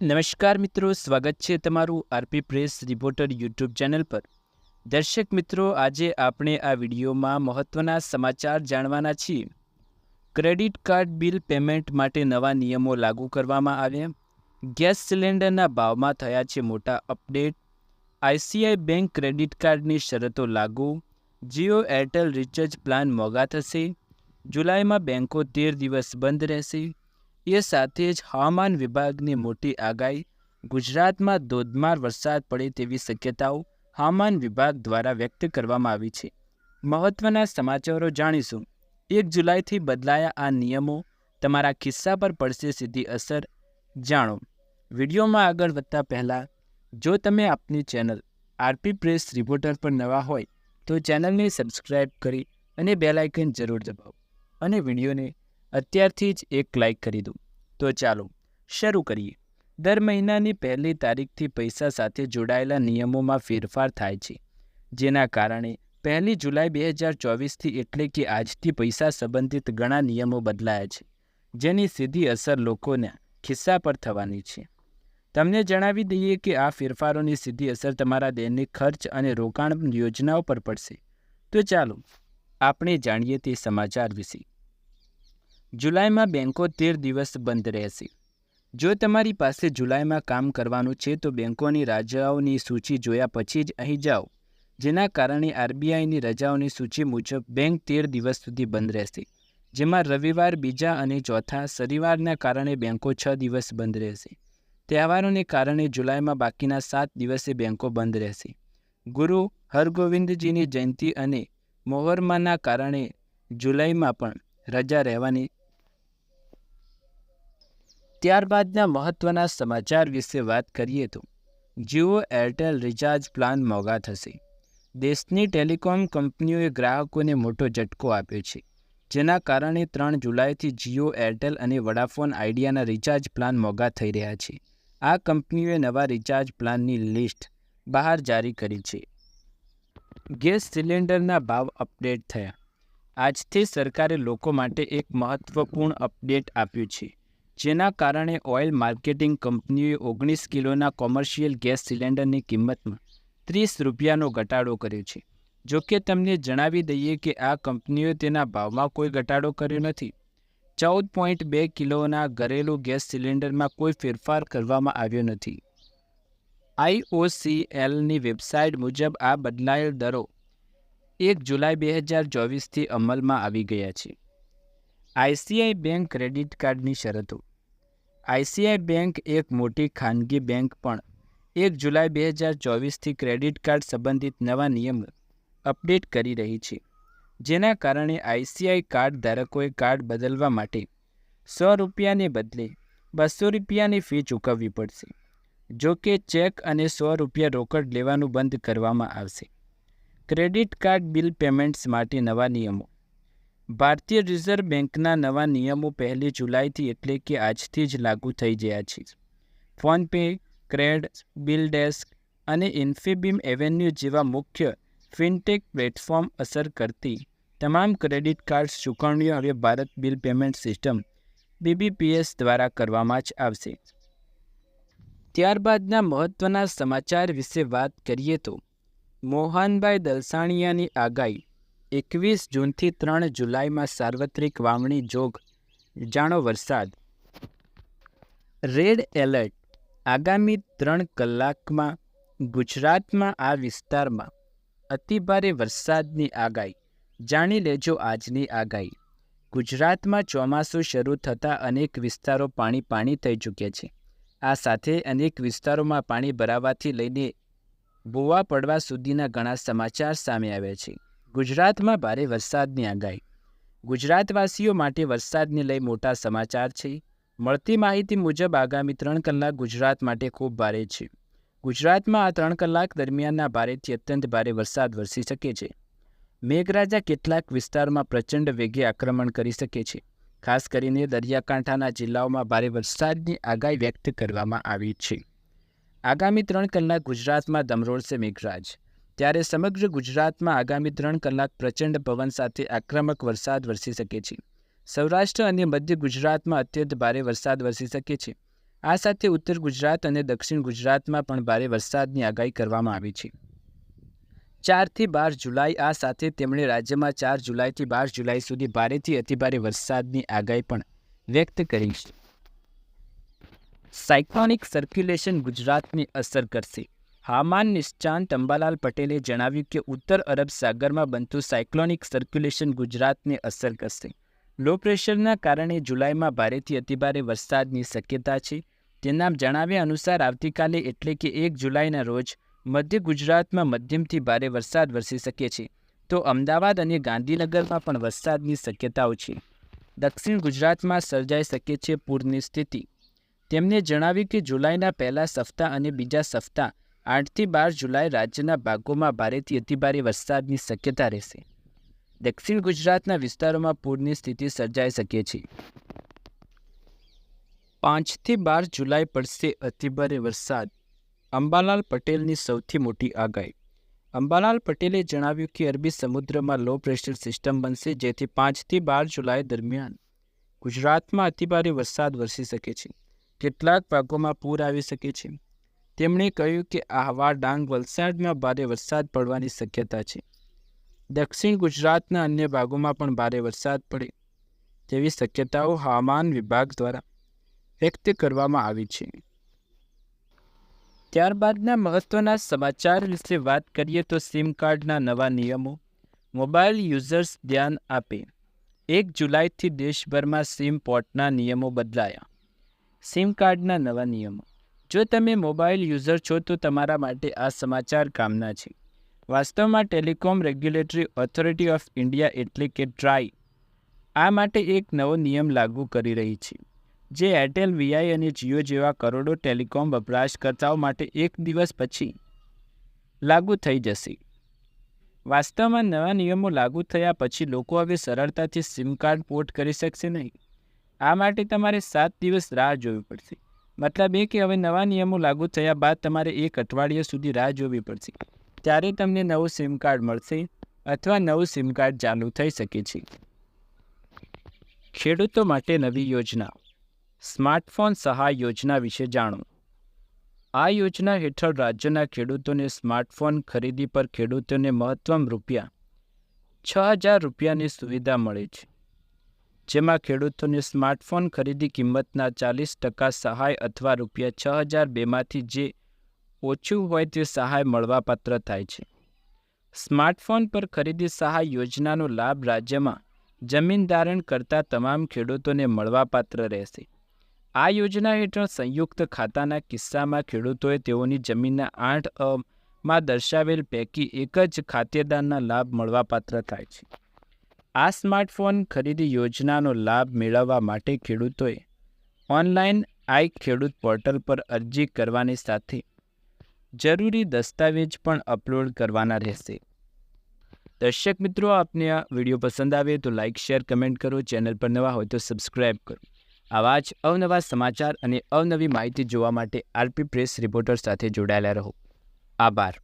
નમસ્કાર મિત્રો, સ્વાગત છે તમારું RP press reporter YouTube channel પર. દર્શક મિત્રો, આજે આપણે આ વિડીયોમાં મહત્ત્વના સમાચાર જાણવાના છીએ. ક્રેડિટ કાર્ડ બિલ પેમેન્ટ માટે નવા નિયમો લાગુ કરવામાં આવ્યા. ગેસ સિલિન્ડરના ભાવમાં થયા છે મોટા અપડેટ. આઈસીઆઈ બેંક ક્રેડિટ કાર્ડની શરતો લાગુ. જીઓ એરટેલ રિચાર્જ પ્લાન મોંઘા થશે. જુલાઈમાં બેંકો તેર દિવસ બંધ રહેશે. એ સાથે જ હવામાન વિભાગની મોટી આગાહી, ગુજરાતમાં ધોધમાર વરસાદ પડે તેવી શક્યતાઓ હવામાન વિભાગ દ્વારા વ્યક્ત કરવામાં આવી છે. મહત્ત્વના સમાચારો જાણીશું. એક જુલાઈથી બદલાયા આ નિયમો તમારા ખિસ્સા પર પડશે સીધી અસર. જાણો, વિડીયોમાં આગળ વધતા પહેલાં, જો તમે આપની ચેનલ આરપી પ્રેસ રિપોર્ટર પર નવા હોય, તો ચેનલને સબસ્ક્રાઈબ કરી અને બેલાઇકન જરૂર દબાવો અને વિડીયોને અત્યારથી જ એક લાઈક કરી દો તો ચાલો, શરૂ કરીએ. દર મહિનાની પહેલી તારીખથી પૈસા સાથે જોડાયેલા નિયમોમાં ફેરફાર થાય છે, જેના કારણે પહેલી જુલાઈ બે હજાર ચોવીસથી એટલે કે આજથી પૈસા સંબંધિત ઘણા નિયમો બદલાયા છે, જેની સીધી અસર લોકોના ખિસ્સા પર થવાની છે. તમને જણાવી દઈએ કે આ ફેરફારોની સીધી અસર તમારા દૈનિક ખર્ચ અને રોકાણ યોજનાઓ પર પડશે. તો ચાલો, આપણે જાણીએ તે સમાચાર વિશે. જુલાઈમાં બેંકો તેર દિવસ બંધ રહેશે. જો તમારી પાસે જુલાઈમાં કામ કરવાનું છે તો બેંકોની રજાઓની સૂચિ જોયા પછી જ અહીં જાઓ, જેના કારણે આરબીઆઈની રજાઓની સૂચિ મુજબ બેંક તેર દિવસ સુધી બંધ રહેશે, જેમાં રવિવાર, બીજા અને ચોથા શનિવારના કારણે બેંકો છ દિવસ બંધ રહેશે. તહેવારોને કારણે જુલાઈમાં બાકીના સાત દિવસે બેંકો બંધ રહેશે. ગુરુ હરગોવિંદજીની જયંતિ અને મોહરમાના કારણે જુલાઈમાં પણ રજા રહેવાની ત્યારબાદના મહત્ત્વના સમાચાર વિશે વાત કરીએ તો, જીઓ એરટેલ રિચાર્જ પ્લાન મોંઘા થશે. દેશની ટેલિકોમ કંપનીઓએ ગ્રાહકોને મોટો ઝટકો આપ્યો છે, જેના કારણે ત્રણ જુલાઈથી જીઓ એરટેલ અને વડાફોન આઈડિયાના રિચાર્જ પ્લાન મોંઘા થઈ રહ્યા છે. આ કંપનીઓએ નવા રિચાર્જ પ્લાનની લિસ્ટ બહાર જારી કરી છે. ગેસ સિલિન્ડરના ભાવ અપડેટ થયા. આજથી સરકારે લોકો માટે એક મહત્ત્વપૂર્ણ અપડેટ આપ્યું છે. જેના કારણે ઓઇલ માર્કેટિંગ કંપનીઓએ ઓગણીસ કિલોના કોમર્શિયલ ગેસ સિલિન્ડરની કિંમતમાં ત્રીસ રૂપિયાનો ઘટાડો કર્યો છે. જોકે તમને જણાવી દઈએ કે આ કંપનીઓએ તેના ભાવમાં કોઈ ઘટાડો કર્યો નથી. ચૌદ પોઈન્ટ બે કિલોના ઘરેલું ગેસ સિલિન્ડરમાં કોઈ ફેરફાર કરવામાં આવ્યો નથી. આઈઓસીએલની વેબસાઇટ મુજબ આ બદલાયેલ દરો એક જુલાઈ બે હજાર ચોવીસથી અમલમાં આવી ગયા છે. આઈસીઆઈ બેંક ક્રેડિટ કાર્ડની શરતો. આઈસીઆઈ બેંક એક મોટી ખાનગી બેંક પણ. એક જુલાઈ બે હજાર ચોવીસથી ક્રેડિટ કાર્ડ સંબંધિત નવા નિયમો અપડેટ કરી રહી છે. જેના કારણે આઈસીઆઈ કાર્ડ ધારકોએ કાર્ડ બદલવા માટે સો રૂપિયાને બદલે બસો રૂપિયાની ફી ચૂકવવી પડશે, જો કે ચેક અને સો રૂપિયા રોકડ લેવાનું બંધ કરવામાં આવશે. ક્રેડિટ કાર્ડ બિલ પેમેન્ટ્સ માટે નવા નિયમો. ભારતીય રિઝર્વ બેંકના નવા નિયમો પહેલી જુલાઈથી એટલે કે આજથી જ લાગુ થઈ ગયા છે. ફોનપે ક્રેડ, બિલ ડેસ્ક અને ઇન્ફીબીમ એવેન્યુ જેવા મુખ્ય ફિનટેક પ્લેટફોર્મ અસર કરતી તમામ ક્રેડિટ કાર્ડ ચૂકવણીઓ હવે Bharat bill payment system BBPS દ્વારા કરવામાં જ આવશે. ત્યારબાદના મહત્ત્વના સમાચાર વિશે વાત કરીએ તો, મોહનભાઈ દલસાણિયાની આગાહી એકવીસ જૂનથી ત્રણ જુલાઈમાં સાર્વત્રિક વાવણી જોગ. જાણો વરસાદ. Red alert. આગામી ત્રણ કલાકમાં ગુજરાતમાં આ વિસ્તારમાં અતિભારે વરસાદની આગાહી. જાણી લેજો આજની આગાહી. ગુજરાતમાં ચોમાસું શરૂ થતાં અનેક વિસ્તારો પાણી પાણી થઈ ચૂક્યા છે. આ સાથે અનેક વિસ્તારોમાં પાણી ભરાવાથી લઈને ભૂવા પડવા સુધીના ઘણા સમાચાર સામે આવ્યા છે. ગુજરાતમાં ભારે વરસાદની આગાહી. ગુજરાતવાસીઓ માટે વરસાદને લઈ મોટા સમાચાર છે. મળતી માહિતી મુજબ આગામી ત્રણ કલાક ગુજરાત માટે ખૂબ ભારે છે. ગુજરાતમાં આ ત્રણ કલાક દરમિયાનના ભારેથી અત્યંત ભારે વરસાદ વરસી શકે છે. મેઘરાજા કેટલાક વિસ્તારમાં પ્રચંડ વેગે આક્રમણ કરી શકે છે. ખાસ કરીને દરિયાકાંઠાના જિલ્લાઓમાં ભારે વરસાદની આગાહી વ્યક્ત કરવામાં આવી છે. આગામી ત્રણ કલાક ગુજરાતમાં દમરોળશે મેઘરાજ. ત્યારે સમગ્ર ગુજરાતમાં આગામી ત્રણ કલાક પ્રચંડ પવન સાથે આક્રમક વરસાદ વરસી શકે છે. સૌરાષ્ટ્ર અને મધ્ય ગુજરાતમાં અત્યંત ભારે વરસાદ વરસી શકે છે. આ સાથે ઉત્તર ગુજરાત અને દક્ષિણ ગુજરાતમાં પણ ભારે વરસાદની આગાહી કરવામાં આવી છે. ચારથી બાર જુલાઈ આ સાથે તેમણે રાજ્યમાં ચાર જુલાઈથી બાર જુલાઈ સુધી ભારેથી અતિભારે વરસાદની આગાહી પણ વ્યક્ત કરી છે. સાયક્લોનિક સર્ક્યુલેશન ગુજરાતને અસર કરશે. હવામાન નિશ્ચાંત અંબાલાલ પટેલે જણાવ્યું કે ઉત્તર અરબ સાગરમાં બનતું સાયક્લોનિક સર્ક્યુલેશન ગુજરાતને અસર કરશે. લો પ્રેશરના કારણે જુલાઈમાં ભારેથી અતિભારે વરસાદની શક્યતા છે. તેના જણાવ્યા અનુસાર આવતીકાલે એટલે કે એક જુલાઈના રોજ મધ્ય ગુજરાતમાં મધ્યમથી ભારે વરસાદ વરસી શકે છે. તો અમદાવાદ અને ગાંધીનગરમાં પણ વરસાદની શક્યતાઓ છે. દક્ષિણ ગુજરાતમાં સર્જાઈ શકે છે પૂરની સ્થિતિ. તેમણે જણાવ્યું કે જુલાઈના પહેલા સપ્તાહ અને બીજા સપ્તાહ આઠથી બાર જુલાઈ રાજ્યના ભાગોમાં ભારેથી અતિભારે વરસાદની શક્યતા રહેશે. દક્ષિણ ગુજરાતના વિસ્તારોમાં પૂરની સ્થિતિ સર્જાઈ શકે છે. પાંચથી બાર જુલાઈ પડશે અતિભારે વરસાદ. અંબાલાલ પટેલની સૌથી મોટી આગાહી. અંબાલાલ પટેલે જણાવ્યું કે અરબી સમુદ્રમાં લો પ્રેશર સિસ્ટમ બનશે, જેથી પાંચથી બાર જુલાઈ દરમિયાન ગુજરાતમાં અતિભારે વરસાદ વરસી શકે છે. કેટલાક ભાગોમાં પૂર આવી શકે છે. તેમણે કહ્યું કે આહવા ડાંગ વલસાડમાં ભારે વરસાદ પડવાની શક્યતા છે. દક્ષિણ ગુજરાતના અન્ય ભાગોમાં પણ ભારે વરસાદ પડે તેવી શક્યતાઓ હવામાન વિભાગ દ્વારા વ્યક્ત કરવામાં આવી છે. ત્યારબાદના મહત્વના સમાચાર વિશે વાત કરીએ તો સિમ કાર્ડના નવા નિયમો મોબાઈલ યુઝર્સ ધ્યાન આપે. એક જુલાઈથી દેશભરમાં સિમ પોર્ટના નિયમો બદલાયા. સિમ કાર્ડના નવા નિયમો જો તમે મોબાઈલ યુઝર છો, તો તમારા માટે આ સમાચાર કામના છે. વાસ્તવમાં telecom regulatory authority of India એટલે કે ટ્રાય આ માટે એક નવો નિયમ લાગુ કરી રહી છે. જે એરટેલ, વીઆઈ અને જીઓ જેવા કરોડો ટેલિકોમ વપરાશકર્તાઓ માટે એક દિવસ પછી લાગુ થઈ જશે. વાસ્તવમાં નવા નિયમો લાગુ થયા પછી લોકો હવે સરળતાથી સિમ કાર્ડ પોર્ટ કરી શકશે નહીં. આ માટે તમારે સાત દિવસ રાહ જોવી પડશે. મતલબ એ કે હવે નવા નિયમો લાગુ થયા બાદ તમારે એક અઠવાડિયા સુધી રાહ જોવી પડશે. ત્યારે તમને નવું સિમ કાર્ડ મળશે અથવા નવું સિમ કાર્ડ ચાલુ થઈ શકે છે. ખેડૂતો માટે નવી યોજના. સ્માર્ટફોન સહાય યોજના વિશે જાણો. આ યોજના હેઠળ રાજ્યના ખેડૂતોને સ્માર્ટફોન ખરીદી પર ખેડૂતોને મહત્તમ રૂપિયા છ હજાર રૂપિયાની સુવિધા મળે છે. જેમાં ખેડૂતોને સ્માર્ટફોન ખરીદી કિંમતના ચાલીસ ટકા સહાય અથવા રૂપિયા છ હજાર બેમાંથી જે ઓછું હોય તે સહાય મળવાપાત્ર થાય છે. સ્માર્ટફોન પર ખરીદી સહાય યોજનાનો લાભ રાજ્યમાં જમીન ધારણ કરતા તમામ ખેડૂતોને મળવાપાત્ર રહેશે. આ યોજના હેઠળ સંયુક્ત ખાતાના કિસ્સામાં ખેડૂતોએ તેઓની જમીનના આઠમાં દર્શાવેલ પૈકી એક જ ખાતેદારના લાભ મળવાપાત્ર થાય છે. આ સ્માર્ટફોન ખરીદી યોજનાનો લાભ મેળવવા માટે ખેડૂતોએ ઓનલાઈન આઈ ખેડૂત પોર્ટલ પર અરજી કરવાની સાથે જરૂરી દસ્તાવેજ પણ અપલોડ કરવાના રહેશે. દર્શક મિત્રો, આપને આ વીડિયો પસંદ આવે તો લાઇક શેર, કમેન્ટ કરો. ચેનલ પર નવા હોય તો સબસ્ક્રાઈબ કરો. આવા જ અવનવા સમાચાર અને અવનવી માહિતી જોવા માટે આરપી પ્રેસ રિપોર્ટર સાથે જોડાયેલા રહો. આભાર.